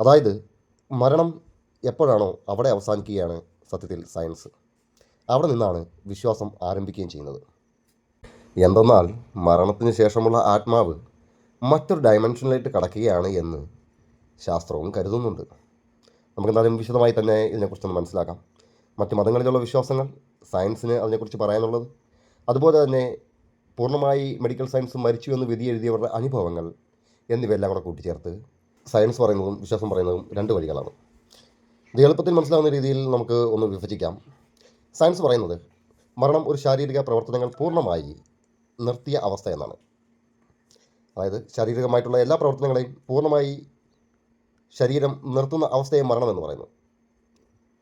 അതായത് മരണം എപ്പോഴാണോ അവിടെ അവസാനിക്കുകയാണ് സത്യത്തിൽ സയൻസ്. അവിടെ നിന്നാണ് വിശ്വാസം ആരംഭിക്കുകയും ചെയ്യുന്നത്. എന്തെന്നാൽ മരണത്തിന് ശേഷമുള്ള ആത്മാവ് മറ്റൊരു ഡയമെൻഷനിലേക്ക് കടക്കുകയാണ് എന്ന് ശാസ്ത്രവും കരുതുന്നുണ്ട്. നമുക്ക് എന്തായാലും വിശദമായി തന്നെ ഇതിനെക്കുറിച്ച് ഇതിനെക്കുറിച്ചൊന്ന് മനസ്സിലാക്കാം. മറ്റ് മതങ്ങളിലുള്ള വിശ്വാസങ്ങൾ സയൻസിന് അതിനെക്കുറിച്ച് പറയാനുള്ളത് അതുപോലെ തന്നെ പൂർണമായി മെഡിക്കൽ സയൻസ് മരിച്ചു എന്ന് വിധി എഴുതിയവരുടെ അനുഭവങ്ങൾ എന്നിവയെല്ലാം കൂടെ കൂട്ടിച്ചേർത്ത് സയൻസ് പറയുന്നതും വിശ്വാസം പറയുന്നതും രണ്ട് വഴികളാണ്. ഇത് എളുപ്പത്തിൽ മനസ്സിലാവുന്ന രീതിയിൽ നമുക്ക് ഒന്ന് വിഭജിക്കാം. സയൻസ് പറയുന്നത് മരണം ഒരു ശാരീരിക പ്രവർത്തനങ്ങൾ പൂർണമായി നിർത്തിയ അവസ്ഥ എന്നാണ്. അതായത് ശാരീരികമായിട്ടുള്ള എല്ലാ പ്രവർത്തനങ്ങളെയും പൂർണമായി ശരീരം നിർത്തുന്ന അവസ്ഥയെ എന്ന് പറയുന്നു.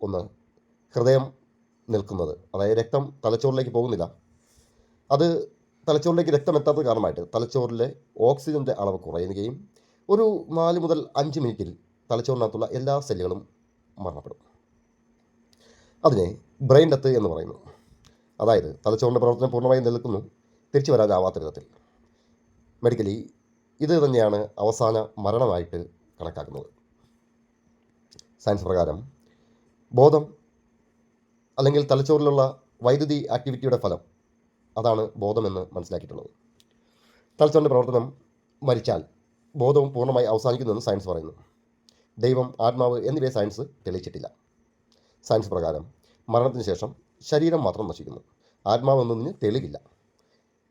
ഒന്ന് ഹൃദയം നിൽക്കുന്നത്. അതായത് രക്തം തലച്ചോറിലേക്ക് പോകുന്നില്ല. അത് തലച്ചോറിലേക്ക് രക്തം എത്താത്ത കാരണമായിട്ട് തലച്ചോറിലെ ഓക്സിജന്റെ അളവ് കുറയുകയും ഒരു നാല് മുതൽ അഞ്ച് മിനിറ്റിൽ തലച്ചോറിനകത്തുള്ള എല്ലാ സെല്ലുകളും മരണപ്പെടും. അതിനെ ബ്രെയിൻ ഡെത്ത് എന്ന് പറയുന്നു. അതായത് തലച്ചോറിന്റെ പ്രവർത്തനം പൂർണമായും നിൽക്കുന്നു തിരിച്ചു വരാനാവാത്ത വിധത്തിൽ. മെഡിക്കലി ഇത് തന്നെയാണ് അവസാന മരണമായിട്ട് കണക്കാക്കുന്നത്. സയൻസ് പ്രകാരം ബോധം അല്ലെങ്കിൽ തലച്ചോറിലുള്ള വൈദ്യുതി ആക്ടിവിറ്റിയുടെ ഫലം അതാണ് ബോധമെന്ന് മനസ്സിലാക്കിയിട്ടുള്ളത്. തലച്ചോറിന്റെ പ്രവർത്തനം മരിച്ചാൽ ബോധവും പൂർണമായി അവസാനിക്കുന്നുവെന്ന് സയൻസ് പറയുന്നു. ദൈവം ആത്മാവ് എന്നിവയെ സയൻസ് തെളിയിച്ചിട്ടില്ല. സയൻസ് പ്രകാരം മരണത്തിന് ശേഷം ശരീരം മാത്രം നശിക്കുന്നു. ആത്മാവ് എന്നതിന് തെളിവില്ല.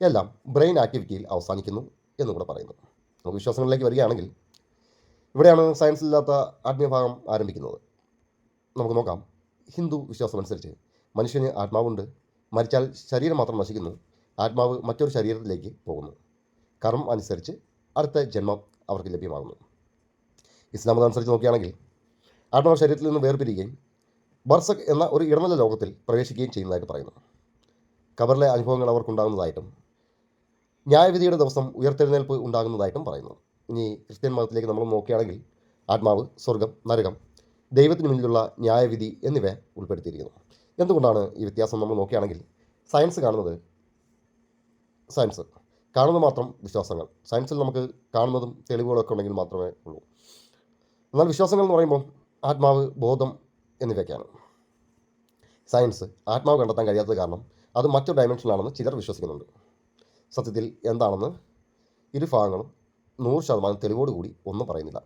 എല്ലാം ബ്രെയിൻ ആക്ടിവിറ്റിയിൽ അവസാനിക്കുന്നു എന്ന് എന്നുകൂടെ പറയുന്നു. നമുക്ക് വിശ്വാസങ്ങളിലേക്ക് വരികയാണെങ്കിൽ ഇവിടെയാണ് സയൻസ് ഇല്ലാത്ത ആത്മീയഭാഗം ആരംഭിക്കുന്നത്. നമുക്ക് നോക്കാം. ഹിന്ദു വിശ്വാസം അനുസരിച്ച് മനുഷ്യന് ആത്മാവുണ്ട്. മരിച്ചാൽ ശരീരം മാത്രം നശിക്കുന്നു. ആത്മാവ് മറ്റൊരു ശരീരത്തിലേക്ക് പോകുന്നു. കർമ്മം അനുസരിച്ച് അടുത്ത ജന്മം അവർക്ക് ലഭ്യമാകുന്നു. ഇസ്ലാം അനുസരിച്ച് നോക്കുകയാണെങ്കിൽ ആത്മാവ് ശരീരത്തിൽ നിന്ന് വേർപിരിയുകയും ബർസക് എന്ന ഒരു ഇടനില ലോകത്തിൽ പ്രവേശിക്കുകയും ചെയ്യുന്നതായിട്ട് പറയുന്നു. കബറിലെ അനുഭവങ്ങൾ അവർക്കുണ്ടാകുന്നതായിട്ടും ന്യായവിധിയുടെ ദിവസം ഉയർത്തെഴുന്നേൽപ്പ് ഉണ്ടാകുന്നതായിട്ടും പറയുന്നു. ഇനി ക്രിസ്ത്യൻ മതത്തിലേക്ക് നമ്മൾ നോക്കുകയാണെങ്കിൽ ആത്മാവ് സ്വർഗം നരകം ദൈവത്തിന് മുന്നിലുള്ള ന്യായവിധി എന്നിവ ഉൾപ്പെടുത്തിയിരിക്കുന്നു. എന്തുകൊണ്ടാണ് ഈ വ്യത്യാസം നമ്മൾ നോക്കുകയാണെങ്കിൽ? സയൻസ് കാണുന്നത് സയൻസ്. കാണുന്നത് മാത്രം വിശ്വാസങ്ങൾ. സയൻസിൽ നമുക്ക് കാണുന്നതും തെളിവുകളൊക്കെ ഉണ്ടെങ്കിൽ മാത്രമേ ഉള്ളൂ. എന്നാൽ വിശ്വാസങ്ങൾ എന്ന് പറയുമ്പോൾ ആത്മാവ് ബോധം എന്നിവയൊക്കെയാണ്. സയൻസ് ആത്മാവ് കണ്ടെത്താൻ കഴിയാത്തത് കാരണം അത് മറ്റൊരു ഡയമെൻഷനിലാണെന്ന് ചിലർ വിശ്വസിക്കുന്നുണ്ട്. സത്യത്തിൽ എന്താണെന്ന് ഇരു ഭാഗങ്ങളും നൂറ് ശതമാനം തെളിവോടുകൂടി ഒന്നും പറയുന്നില്ല.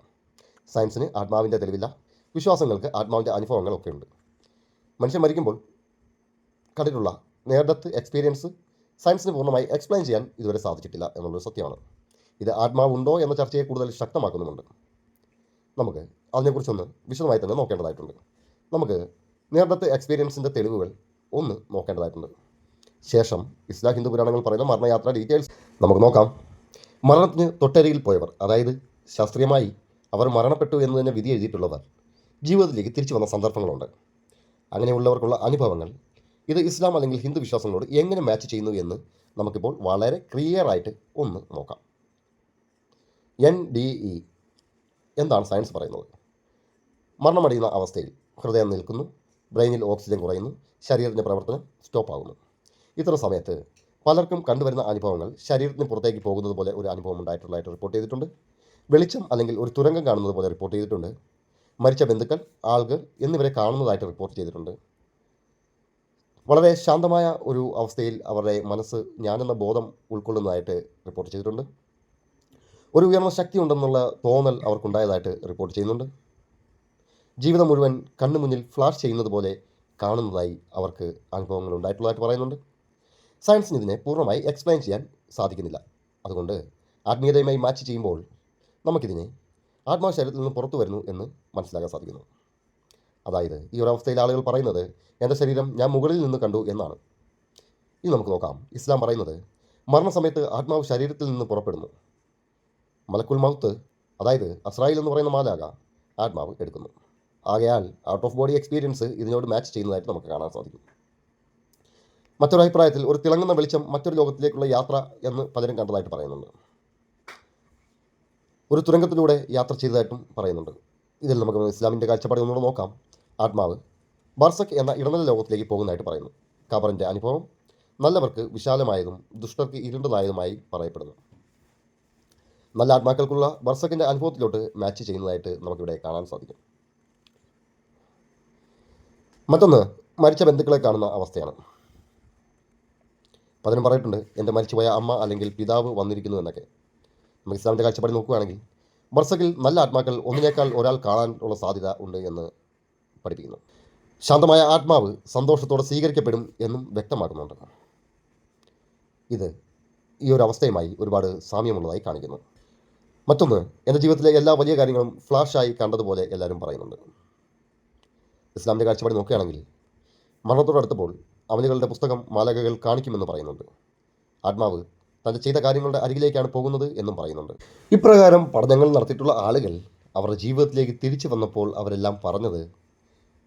സയൻസിന് ആത്മാവിന്റെ തെളിവില്ല വിശ്വാസങ്ങൾക്ക് ആത്മാവിന്റെ അനുഭവങ്ങളൊക്കെ ഉണ്ട്. മനുഷ്യൻ മരിക്കുമ്പോൾ കണ്ടിട്ടുള്ള നേർഡത്ത് എക്സ്പീരിയൻസ് സയൻസിന് പൂർണമായി എക്സ്പ്ലെയിൻ ചെയ്യാൻ ഇതുവരെ സാധിച്ചിട്ടില്ല എന്നുള്ളൊരു സത്യമാണ്. ഇത് ആത്മാവുണ്ടോ എന്ന ചർച്ചയെ കൂടുതൽ ശക്തമാക്കുന്നുമുണ്ട്. നമുക്ക് അതിനെക്കുറിച്ചൊന്ന് വിശദമായി തന്നെ നോക്കേണ്ടതായിട്ടുണ്ട്. നമുക്ക് നേരത്തെ എക്സ്പീരിയൻസിന്റെ തെളിവുകൾ ഒന്ന് നോക്കേണ്ടതായിട്ടുണ്ട്. ശേഷം ഇസ്ലാ ഹിന്ദു പുരാണങ്ങൾ പറയുന്ന മരണയാത്ര ഡീറ്റെയിൽസ് നമുക്ക് നോക്കാം. മരണത്തിന് തൊട്ടരിയിൽ പോയവർ അതായത് ശാസ്ത്രീയമായി അവർ മരണപ്പെട്ടു എന്ന് തന്നെ വിധി എഴുതിയിട്ടുള്ളവർ ജീവിതത്തിലേക്ക് തിരിച്ചു വന്ന സന്ദർഭങ്ങളുണ്ട്. അങ്ങനെയുള്ളവർക്കുള്ള അനുഭവങ്ങൾ ഇത് ഇസ്ലാം അല്ലെങ്കിൽ ഹിന്ദു വിശ്വാസങ്ങളോട് എങ്ങനെ മാച്ച് ചെയ്യുന്നു എന്ന് നമുക്കിപ്പോൾ വളരെ ക്ലിയർ ആയിട്ട് ഒന്ന് നോക്കാം. എൻ ഡി ഇ എന്താണ് സയൻസ് പറയുന്നത്? മരണമടയുന്ന അവസ്ഥയിൽ ഹൃദയം നിൽക്കുന്നു ബ്രെയിനിൽ ഓക്സിജൻ കുറയുന്നു ശരീരത്തിന്റെ പ്രവർത്തനം സ്റ്റോപ്പ് ആകുന്നു. ഇത്തരം സമയത്ത് പലർക്കും കണ്ടുവരുന്ന അനുഭവങ്ങൾ ശരീരത്തിന് പുറത്തേക്ക് പോകുന്നത് പോലെ ഒരു അനുഭവം ഉണ്ടായിട്ടുള്ളതായിട്ട് റിപ്പോർട്ട് ചെയ്തിട്ടുണ്ട്. വെളിച്ചം അല്ലെങ്കിൽ ഒരു തുരങ്കം കാണുന്നത് പോലെ റിപ്പോർട്ട് ചെയ്തിട്ടുണ്ട്. മരിച്ച ബന്ധുക്കൾ ആളുകൾ എന്നിവരെ കാണുന്നതായിട്ട് റിപ്പോർട്ട് ചെയ്തിട്ടുണ്ട്. വളരെ ശാന്തമായ ഒരു അവസ്ഥയിൽ അവരുടെ മനസ്സ് ഞാനെന്ന ബോധം ഉൾക്കൊള്ളുന്നതായിട്ട് റിപ്പോർട്ട് ചെയ്തിട്ടുണ്ട്. ഒരു ഉയർന്ന ശക്തി ഉണ്ടെന്നുള്ള തോന്നൽ അവർക്കുണ്ടായതായിട്ട് റിപ്പോർട്ട് ചെയ്യുന്നുണ്ട്. ജീവിതം മുഴുവൻ കണ്ണു മുന്നിൽ ഫ്ലാഷ് ചെയ്യുന്നത് പോലെ കാണുന്നതായി അവർക്ക് അനുഭവങ്ങൾ ഉണ്ടായിട്ടുള്ളതായിട്ട് പറയുന്നുണ്ട്. സയൻസിന് ഇതിനെ പൂർണമായി എക്സ്പ്ലെയിൻ ചെയ്യാൻ സാധിക്കുന്നില്ല. അതുകൊണ്ട് ആത്മീയതയുമായി മാച്ച് ചെയ്യുമ്പോൾ നമുക്കിതിനെ ആത്മാശരീരത്തിൽ നിന്ന് പുറത്തു വരുന്നു എന്ന് മനസ്സിലാക്കാൻ സാധിക്കുന്നു. അതായത് ഈ ഒരു അവസ്ഥയിൽ ആളുകൾ പറയുന്നത് എന്റെ ശരീരം ഞാൻ മുകളിൽ നിന്ന് കണ്ടു എന്നാണ്. ഇനി നമുക്ക് നോക്കാം. ഇസ്ലാം പറയുന്നത് മരണസമയത്ത് ആത്മാവ് ശരീരത്തിൽ നിന്ന് പുറപ്പെടുന്നു. മലക്കുൽ മൗത്ത് അതായത് അസ്രായിൽ എന്ന് പറയുന്ന മാലാക ആത്മാവ് എടുക്കുന്നു. ആകയാൽ ഔട്ട് ഓഫ് ബോഡി എക്സ്പീരിയൻസ് ഇതിനോട് മാച്ച് ചെയ്യുന്നതായിട്ട് നമുക്ക് കാണാൻ സാധിക്കും. മറ്റൊരു അഭിപ്രായത്തിൽ ഒരു തിളങ്ങുന്ന വെളിച്ചം മറ്റൊരു ലോകത്തിലേക്കുള്ള യാത്ര എന്ന് പലരും കണ്ടതായിട്ട് പറയുന്നുണ്ട്. ഒരു തുരങ്കത്തിലൂടെ യാത്ര ചെയ്തതായിട്ടും പറയുന്നുണ്ട്. ഇതിൽ നമുക്ക് ഇസ്ലാമിന്റെ കാഴ്ചപ്പാടിൽ ഒന്നുകൂടെ നോക്കാം. ആത്മാവ് ബർസക് എന്ന ഇടനില ലോകത്തിലേക്ക് പോകുന്നതായിട്ട് പറയുന്നു. കബറിന്റെ അനുഭവം നല്ലവർക്ക് വിശാലമായതും ദുഷ്ടർക്ക് ഇരുണ്ടതായതുമായി പറയപ്പെടുന്നു. നല്ല ആത്മാക്കൾക്കുള്ള ബർസക്കിന്റെ അനുഭവത്തിലോട്ട് മാച്ച് ചെയ്യുന്നതായിട്ട് നമുക്കിവിടെ കാണാൻ സാധിക്കും. മറ്റൊന്ന് മരിച്ച ബന്ധുക്കളെ കാണുന്ന അവസ്ഥയാണ്. പതിനും പറഞ്ഞിട്ടുണ്ട് എന്റെ മരിച്ചുപോയ അമ്മ അല്ലെങ്കിൽ പിതാവ് വന്നിരിക്കുന്നു എന്നൊക്കെ. നമുക്ക് ഇസ്ലാമിന്റെ കാഴ്ചപ്പാടി നോക്കുകയാണെങ്കിൽ ബർസക്കിൽ നല്ല ആത്മാക്കൾ ഒന്നിനേക്കാൾ ഒരാൾ കാണാനുള്ള സാധ്യത ഉണ്ട് എന്ന് പഠിപ്പിക്കുന്നു. ശാന്തമായ ആത്മാവ് സന്തോഷത്തോടെ സ്വീകരിക്കപ്പെടും എന്നും വ്യക്തമാക്കുന്നുണ്ട്. ഇത് ഈ ഒരു അവസ്ഥയുമായി ഒരുപാട് സാമ്യമുള്ളതായി കാണിക്കുന്നു. മറ്റൊന്ന് എന്റെ ജീവിതത്തിലെ എല്ലാ വലിയ കാര്യങ്ങളും ഫ്ലാഷായി കണ്ടതുപോലെ എല്ലാവരും പറയുന്നുണ്ട്. ഇസ്ലാമിന്റെ കാഴ്ചപ്പാട് നോക്കുകയാണെങ്കിൽ മരണത്തോടടുത്തപ്പോൾ അമലുകളുടെ പുസ്തകം മാലകകൾ കാണിക്കുമെന്ന് പറയുന്നുണ്ട്. ആത്മാവ് തന്റെ ചെയ്ത കാര്യങ്ങളുടെ അരികിലേക്കാണ് പോകുന്നത് എന്നും പറയുന്നുണ്ട്. ഇപ്രകാരം പഠനങ്ങൾ നടത്തിയിട്ടുള്ള ആളുകൾ അവരുടെ ജീവിതത്തിലേക്ക് തിരിച്ചു വന്നപ്പോൾ അവരെല്ലാം പറഞ്ഞത്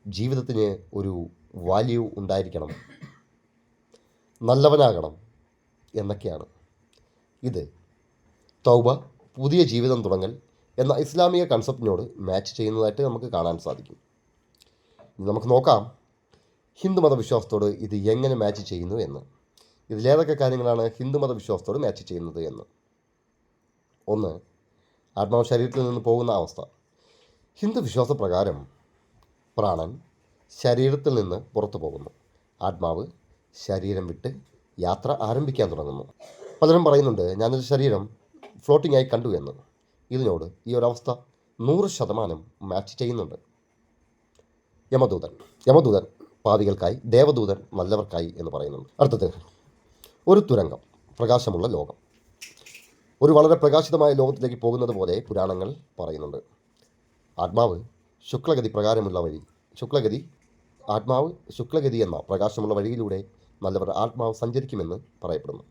ജീവിതത്തിന് ഒരു വാല്യൂ ഉണ്ടായിരിക്കണം. നല്ലവനാകണം എന്നൊക്കെയാണ്. ഇത് തൗബ പുതിയ ജീവിതം തുടങ്ങൽ എന്ന ഇസ്ലാമിക കൺസെപ്റ്റിനോട് മാച്ച് ചെയ്യുന്നതായിട്ട് നമുക്ക് കാണാൻ സാധിക്കും. നമുക്ക് നോക്കാം ഹിന്ദു മതവിശ്വാസത്തോട് ഇത് എങ്ങനെ മാച്ച് ചെയ്യുന്നു എന്ന്. ഇതിലേതൊക്കെ കാര്യങ്ങളാണ് ഹിന്ദു മതവിശ്വാസത്തോട് മാച്ച് ചെയ്യുന്നത് എന്ന്. ഒന്ന് ആത്മാവ് ശരീരത്തിൽ നിന്ന് പോകുന്ന അവസ്ഥ. ഹിന്ദു വിശ്വാസപ്രകാരം പ്രാണൻ ശരീരത്തിൽ നിന്ന് പുറത്തു പോകുന്നു. ആത്മാവ് ശരീരം വിട്ട് യാത്ര ആരംഭിക്കാൻ തുടങ്ങുന്നു. പലരും പറയുന്നുണ്ട് ഞാനൊരു ശരീരം ഫ്ലോട്ടിംഗ് ആയി കണ്ടു എന്ന്. ഇതിനോട് ഈ ഒരവസ്ഥ നൂറ് ശതമാനം മാച്ച് ചെയ്യുന്നുണ്ട്. യമദൂതൻ യമദൂതൻ പാവികൾക്കായി ദേവദൂതൻ നല്ലവർക്കായി എന്ന് പറയുന്നുണ്ട്. അടുത്തത് ഒരു തുരങ്കം പ്രകാശമുള്ള ലോകം. ഒരു വളരെ പ്രകാശിതമായ ലോകത്തിലേക്ക് പോകുന്നത് പോലെ പുരാണങ്ങൾ പറയുന്നുണ്ട്. ആത്മാവ് ശുക്ലഗതി പ്രകാരമുള്ള വഴി ശുക്ലഗതി. ആത്മാവ് ശുക്ലഗതി എന്ന പ്രകാശമുള്ള വഴിയിലൂടെ നല്ലവർ ആത്മാവ് സഞ്ചരിക്കുമെന്ന് പറയപ്പെടുന്നു.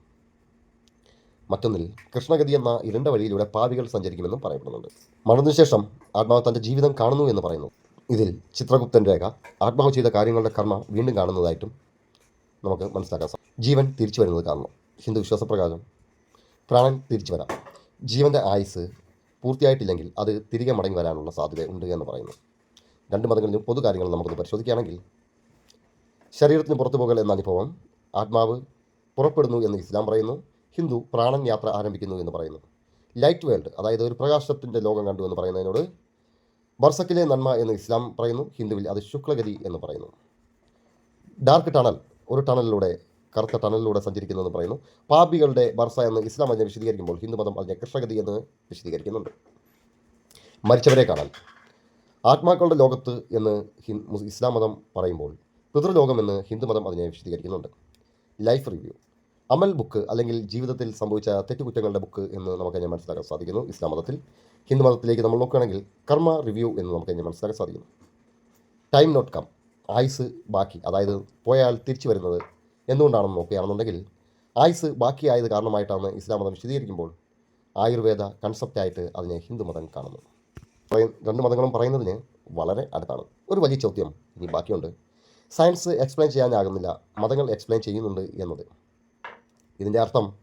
മറ്റൊന്നിൽ കൃഷ്ണഗതി എന്ന ഇരുണ്ട വഴിയിലൂടെ പാവികൾ സഞ്ചരിക്കുമെന്നും പറയപ്പെടുന്നുണ്ട്. മരണത്തിനുശേഷം ആത്മാവ് തന്റെ ജീവിതം കാണുന്നു എന്ന് പറയുന്നു. ഇതിൽ ചിത്രഗുപ്തൻ രേഖ ആത്മാവ് ചെയ്ത കാര്യങ്ങളുടെ കർമ്മ വീണ്ടും കാണുന്നതായിട്ടും നമുക്ക് മനസ്സിലാക്കാൻ സാധിക്കും ജീവൻ തിരിച്ചു വരുന്നത് കാണണം ഹിന്ദു വിശ്വാസപ്രകാരം പ്രാണൻ തിരിച്ചു വരാം. ജീവന്റെ ആയുസ് പൂർത്തിയായിട്ടില്ലെങ്കിൽ അത് തിരികെ മടങ്ങി വരാനുള്ള സാധ്യത ഉണ്ട് എന്ന് പറയുന്നു. രണ്ട് മതങ്ങളിലും പൊതു കാര്യങ്ങൾ നമുക്കൊന്ന് പരിശോധിക്കുകയാണെങ്കിൽ ശരീരത്തിന് പുറത്തു പോകൽ എന്ന അനുഭവം ആത്മാവ് പുറപ്പെടുന്നു എന്ന് ഇസ്ലാം പറയുന്നു ഹിന്ദു പ്രാണൻ യാത്ര ആരംഭിക്കുന്നു എന്ന് പറയുന്നു. ലൈറ്റ് വേൾഡ് അതായത് ഒരു പ്രകാശത്തിന്റെ ലോകം കണ്ടു എന്ന് പറയുന്നതിനോട് ബർസക്കിലെ നന്മ എന്ന് ഇസ്ലാം പറയുന്നു ഹിന്ദുവിൽ അത് ശുക്ലഗതി എന്ന് പറയുന്നു. ഡാർക്ക് ടണൽ ഒരു ടണലിലൂടെ കറുത്ത ടണലിലൂടെ സഞ്ചരിക്കുന്നതെന്ന് പറയുന്നു. പാപികളുടെ ബർസ എന്ന് ഇസ്ലാം അതിനെ വിശദീകരിക്കുമ്പോൾ ഹിന്ദുമതം അതിനെ കൃഷ്ണഗതി എന്ന് വിശദീകരിക്കുന്നുണ്ട്. മരിച്ചവരെ കാണാൻ. ആത്മാക്കളുടെ ലോകത്ത് എന്ന് ഇസ്ലാം മതം പറയുമ്പോൾ പിതൃലോകമെന്ന് ഹിന്ദുമതം അതിനെ വിശദീകരിക്കുന്നുണ്ട്. Life review. അമൽ ബുക്ക് അല്ലെങ്കിൽ ജീവിതത്തിൽ സംഭവിച്ച തെറ്റുകുറ്റങ്ങളുടെ ബുക്ക് എന്ന് നമുക്ക് അതിനെ മനസ്സിലാക്കാൻ സാധിക്കുന്നു ഇസ്ലാം മതത്തിൽ. ഹിന്ദു മതത്തിലേക്ക് നമ്മൾ നോക്കുകയാണെങ്കിൽ കർമ്മ റിവ്യൂ എന്ന് നമുക്ക് അതിനെ മനസ്സിലാക്കാൻ സാധിക്കുന്നു. Time not come. ആയുസ് ബാക്കി. അതായത് പോയാൽ തിരിച്ചു വരുന്നത് എന്തുകൊണ്ടാണെന്ന് നോക്കുകയാണെന്നുണ്ടെങ്കിൽ ആയുസ് ബാക്കിയായത് കാരണമായിട്ടാണ് ഇസ്ലാം മതം വിശദീകരിക്കുമ്പോൾ ആയുർവേദ കൺസെപ്റ്റായിട്ട് അതിനെ ഹിന്ദുമതം കാണുന്നു രണ്ട് മതങ്ങളും പറയുന്നതിന് വളരെ അടുത്താണ്. ഒരു വലിയ ചോദ്യം ഇനി ബാക്കിയുണ്ട്. സയൻസ് എക്സ്പ്ലെയിൻ ചെയ്യാനാകുന്നില്ല. മതങ്ങൾ എക്സ്പ്ലെയിൻ ചെയ്യുന്നുണ്ട് എന്നത്. ഇതിന്റെ അർത്ഥം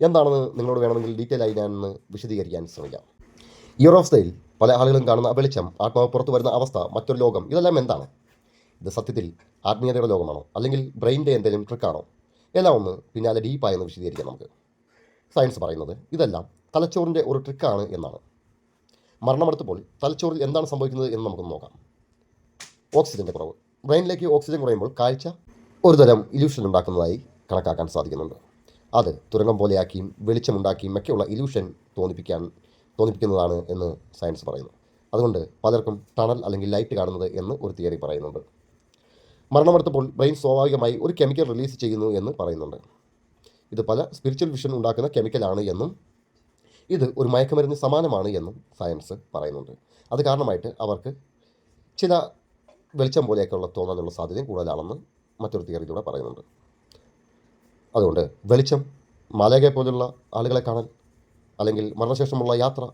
എന്താണെന്ന് നിങ്ങളോട് വേണമെങ്കിൽ ഡീറ്റെയിൽ ആയി ഞാൻ വിശദീകരിക്കാൻ ശ്രമിക്കാം. ഈ പല ആളുകളും കാണുന്ന വെളിച്ചം ആത്മാവ് പുറത്തു വരുന്ന അവസ്ഥ മറ്റൊരു ലോകം ഇതെല്ലാം എന്താണ്? ഇത് സത്യത്തിൽ ആത്മീയതയുടെ ലോകമാണോ? അല്ലെങ്കിൽ ബ്രെയിന്റെ എന്തെങ്കിലും ട്രിക്കാണോ എല്ലാം ഒന്ന് പിന്നാലെ ഡീപ്പായെന്ന് വിശദീകരിക്കാം നമുക്ക്. സയൻസ് പറയുന്നത് ഇതെല്ലാം തലച്ചോറിന്റെ ഒരു ട്രിക്കാണ് എന്നാണ്. മരണമെടുത്തപ്പോൾ തലച്ചോറിൽ എന്താണ് സംഭവിക്കുന്നത് എന്ന് നമുക്ക് നോക്കാം. ഓക്സിജന്റെ കുറവ്. ബ്രെയിനിലേക്ക് ഓക്സിജൻ കുറയുമ്പോൾ കാഴ്ച ഒരുതരം ഇല്യൂഷൻ ഉണ്ടാക്കുന്നതായി കണക്കാക്കാൻ സാധിക്കുന്നുണ്ട്. അത് തുരങ്കം പോലെയാക്കിയും വെളിച്ചമുണ്ടാക്കിയും ഒക്കെയുള്ള ഇല്യൂഷൻ തോന്നിപ്പിക്കാൻ തോന്നിപ്പിക്കുന്നതാണ് എന്ന് സയൻസ് പറയുന്നു. അതുകൊണ്ട് പലർക്കും ടണൽ അല്ലെങ്കിൽ ലൈറ്റ് കാണുന്നത് എന്ന് ഒരു തിയറി പറയുന്നുണ്ട്. മരണമെടുത്തപ്പോൾ ബ്രെയിൻ സ്വാഭാവികമായി ഒരു കെമിക്കൽ റിലീസ് ചെയ്യുന്നു എന്ന് പറയുന്നുണ്ട്. ഇത് പല സ്പിരിച്വൽ വിഷൻ ഉണ്ടാക്കുന്ന കെമിക്കലാണ് എന്നും ഇത് ഒരു മയക്കുമരുന്ന് സമാനമാണ് എന്നും സയൻസ് പറയുന്നുണ്ട്. അത് കാരണമായിട്ട് അവർക്ക് ചില വെളിച്ചം പോലെയൊക്കെയുള്ള തോന്നാനുള്ള സാധ്യതയും കൂടുതലാണെന്ന് മറ്റൊരു തിയറിയിലൂടെ പറയുന്നുണ്ട്. അതുകൊണ്ട് വെളിച്ചം മാലേകയെ പോലുള്ള ആളുകളെ കാണാൻ അല്ലെങ്കിൽ മരണശേഷമുള്ള യാത്ര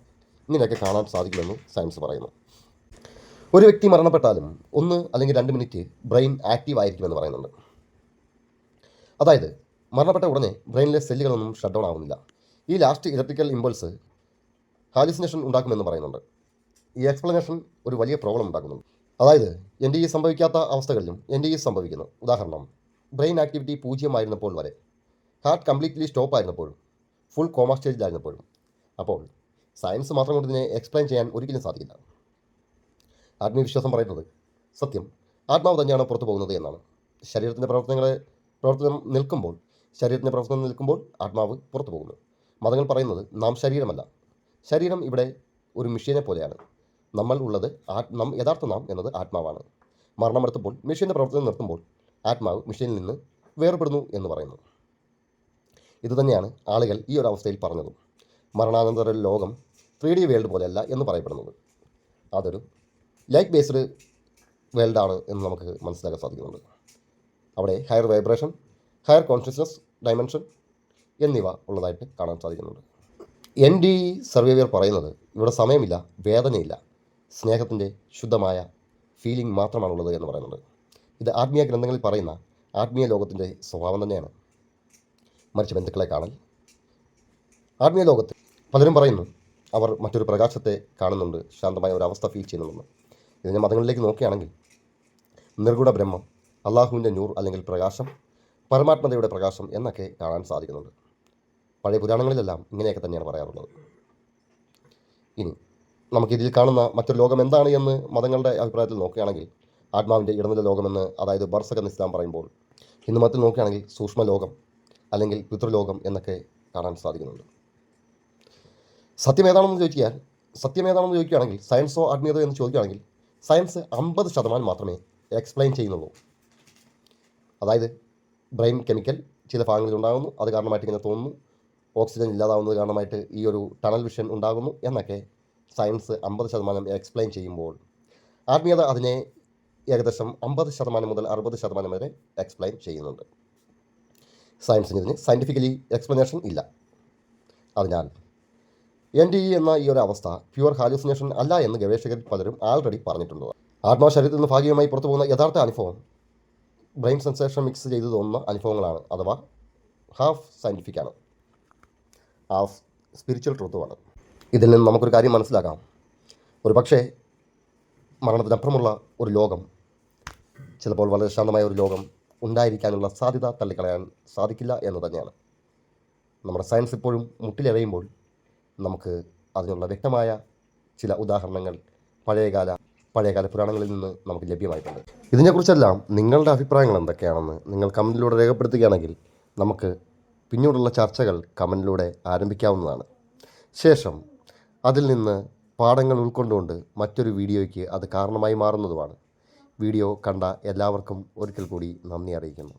ഇങ്ങനെയൊക്കെ കാണാൻ സാധിക്കുമെന്ന് സയൻസ് പറയുന്നു. ഒരു വ്യക്തി മരണപ്പെട്ടാലും ഒന്ന് അല്ലെങ്കിൽ രണ്ട് മിനിറ്റ് ബ്രെയിൻ ആക്റ്റീവ് ആയിരിക്കുമെന്ന് പറയുന്നുണ്ട്. അതായത് മരണപ്പെട്ട ഉടനെ ബ്രെയിനിലെ സെല്ലുകളൊന്നും ഷട്ട് ഡൗൺ ആവുന്നില്ല. ഈ ലാസ്റ്റ് ഇലക്ട്രിക്കൽ ഇമ്പൾസ് ഹാലിസിനേഷൻ ഉണ്ടാക്കുമെന്ന് പറയുന്നുണ്ട്. ഈ എക്സ്പ്ലനേഷൻ ഒരു വലിയ പ്രോബ്ലം ഉണ്ടാക്കുന്നുണ്ട്. അതായത് എന്റെ ഈ സംഭവിക്കാത്ത അവസ്ഥകളിലും എന്റെ ഈ സംഭവിക്കുന്നു. ഉദാഹരണം ബ്രെയിൻ ആക്ടിവിറ്റി പൂജ്യമായിരുന്നപ്പോൾ വരെ ഹാർട്ട് കംപ്ലീറ്റ്ലി സ്റ്റോപ്പ് ആയിരുന്നപ്പോഴും ഫുൾ കോമ സ്റ്റേജിലായിരുന്നപ്പോഴും. അപ്പോൾ സയൻസ് മാത്രം കൊണ്ട് ഇതിനെ എക്സ്പ്ലെയിൻ ചെയ്യാൻ ഒരിക്കലും സാധിക്കില്ല. ആത്മവിശ്വാസം പറയുന്നത് സത്യം ആത്മാവ് തന്നെയാണ് പുറത്തു പോകുന്നത് എന്നാണ്. ശരീരത്തിന്റെ പ്രവർത്തനങ്ങളെ പ്രവർത്തനം നിൽക്കുമ്പോൾ ശരീരത്തിന്റെ പ്രവർത്തനം നിൽക്കുമ്പോൾ ആത്മാവ് പുറത്തു പോകുന്നു. മതങ്ങൾ പറയുന്നത് നാം ശരീരമല്ല. ശരീരം ഇവിടെ ഒരു മെഷീനെ പോലെയാണ്. നമ്മൾ ഉള്ളത് ആത് യഥാർത്ഥ നാം എന്നത് ആത്മാവാണ്. മരണമെടുത്തപ്പോൾ മെഷീന്റെ പ്രവർത്തനം നിർത്തുമ്പോൾ ആത്മാവ് മെഷീനിൽ നിന്ന് വേർപെടുന്നു എന്ന് പറയുന്നു. ഇതുതന്നെയാണ് ആളുകൾ ഈ ഒരു അവസ്ഥയിൽ പറഞ്ഞതും. മരണാനന്തര ലോകം ത്രീ ഡി വേൾഡ് പോലെയല്ല എന്ന് പറയപ്പെടുന്നത്. അതൊരു ലൈക്ക് ബേസ്ഡ് വേൾഡാണ് എന്ന് നമുക്ക് മനസ്സിലാക്കാൻ സാധിക്കുന്നുണ്ട്. അവിടെ higher vibration higher consciousness dimension എന്നിവ ഉള്ളതായിട്ട് കാണാൻ സാധിക്കുന്നുണ്ട്. എൻ ഡി സർവേവിയർ പറയുന്നത് ഇവിടെ സമയമില്ല വേദനയില്ല സ്നേഹത്തിന്റെ ശുദ്ധമായ ഫീലിംഗ് മാത്രമാണുള്ളത് എന്ന് പറയുന്നുണ്ട്. ഇത് ആത്മീയ ഗ്രന്ഥങ്ങളിൽ പറയുന്ന ആത്മീയ ലോകത്തിന്റെ സ്വഭാവം തന്നെയാണ്. മരിച്ച ബന്ധുക്കളെ കാണൽ. ആത്മീയ ലോകത്ത് പലരും പറയുന്നു അവർ മറ്റൊരു പ്രകാശത്തെ കാണുന്നുണ്ട് ശാന്തമായ ഒരു അവസ്ഥ ഫീൽ ചെയ്യുന്നുണ്ടെന്ന്. ഇതിന്റെ മതങ്ങളിലേക്ക് നോക്കുകയാണെങ്കിൽ നിർഗുണ ബ്രഹ്മം അള്ളാഹുവിന്റെ നൂർ അല്ലെങ്കിൽ പ്രകാശം പരമാത്മതയുടെ പ്രകാശം എന്നൊക്കെ കാണാൻ സാധിക്കുന്നുണ്ട്. പഴയ പുരാണങ്ങളിലെല്ലാം ഇങ്ങനെയൊക്കെ തന്നെയാണ് പറയാറുള്ളത്. ഇനി നമുക്കിതിൽ കാണുന്ന മറ്റൊരു ലോകം എന്താണ് എന്ന് മതങ്ങളുടെ അഭിപ്രായത്തിൽ നോക്കുകയാണെങ്കിൽ ആത്മാവിന്റെ ഇടനില ലോകമെന്ന് അതായത് ബർസക് എന്ന് ഇസ്ലാം പറയുമ്പോൾ ഹിന്ദു മതത്തിൽ നോക്കുകയാണെങ്കിൽ സൂക്ഷ്മ ലോകം അല്ലെങ്കിൽ പിതൃലോകം എന്നൊക്കെ കാണാൻ സാധിക്കുന്നുണ്ട്. സത്യം ഏതാണെന്ന് ചോദിച്ചാൽ സത്യം ഏതാണെന്ന് ചോദിക്കുകയാണെങ്കിൽ സയൻസോ ആത്മീയതയോ എന്ന് ചോദിക്കുകയാണെങ്കിൽ സയൻസ് അമ്പത് ശതമാനം മാത്രമേ എക്സ്പ്ലെയിൻ ചെയ്യുന്നുള്ളൂ. അതായത് ബ്രെയിൻ കെമിക്കൽ ചില ഭാഗങ്ങളിൽ ഉണ്ടാകുന്നു അത് കാരണമായിട്ട് ഇങ്ങനെ തോന്നുന്നു. ഓക്സിജൻ ഇല്ലാതാവുന്നത് കാരണമായിട്ട് ഈ ഒരു ടണൽ വിഷൻ ഉണ്ടാകുന്നു എന്നൊക്കെ സയൻസ് അമ്പത് ശതമാനം എക്സ്പ്ലെയിൻ ചെയ്യുമ്പോൾ ആത്മീയത അതിനെ ഏകദേശം അമ്പത് ശതമാനം മുതൽ അറുപത് ശതമാനം വരെ എക്സ്പ്ലെയിൻ ചെയ്യുന്നുണ്ട്. സയൻസിന് ഇതിന് സയന്റിഫിക്കലി എക്സ്പ്ലനേഷൻ ഇല്ല. അതിനാൽ എൻ ഡി ഇ എന്ന ഈ ഒരു അവസ്ഥ പ്യുവർ ഹാലൂസിനേഷൻ അല്ല എന്ന് ഗവേഷകർ പലരും ആൾറെഡി പറഞ്ഞിട്ടുണ്ട്. ആത്മാശരീരത്തിൽ നിന്ന് ഭാഗികമായി പുറത്തു പോകുന്ന യഥാർത്ഥ അനുഭവം ബ്രെയിൻ സെൻസേഷൻ മിക്സ് ചെയ്ത് തോന്നുന്ന അനുഭവങ്ങളാണ്. അഥവാ ഹാഫ് സയന്റിഫിക് ആണ്. ഹാഫ് സ്പിരിച്വൽ ട്രൂത്തുമാണ് ഇതിൽ നിന്ന് നമുക്കൊരു കാര്യം മനസ്സിലാക്കാം. ഒരു പക്ഷേ മരണത്തിനപ്പുറമുള്ള ഒരു ലോകം ചിലപ്പോൾ വളരെ ശാന്തമായ ഒരു ലോകം ഉണ്ടായിരിക്കാനുള്ള സാധ്യത തള്ളിക്കളയാൻ സാധിക്കില്ല എന്ന് തന്നെയാണ്. നമ്മുടെ സയൻസ് ഇപ്പോഴും മുട്ടിലെറിയുമ്പോൾ നമുക്ക് അതിനുള്ള വ്യക്തമായ ചില ഉദാഹരണങ്ങൾ പഴയകാല പഴയകാല പുരാണങ്ങളിൽ നിന്ന് നമുക്ക് ലഭ്യമായിട്ടുണ്ട്. ഇതിനെക്കുറിച്ചെല്ലാം നിങ്ങളുടെ അഭിപ്രായങ്ങൾ എന്തൊക്കെയാണെന്ന് നിങ്ങൾ കമന്റിലൂടെ രേഖപ്പെടുത്തുകയാണെങ്കിൽ നമുക്ക് പിന്നീടുള്ള ചർച്ചകൾ കമന്റിലൂടെ ആരംഭിക്കാവുന്നതാണ്. ശേഷം അതിൽ നിന്ന് പാഠങ്ങൾ ഉൾക്കൊണ്ടുകൊണ്ട് മറ്റൊരു വീഡിയോയ്ക്ക് അത് കാരണമായി മാറുന്നതുമാണ്. വീഡിയോ കണ്ട എല്ലാവർക്കും ഒരിക്കൽ കൂടി നന്ദി അറിയിക്കുന്നു.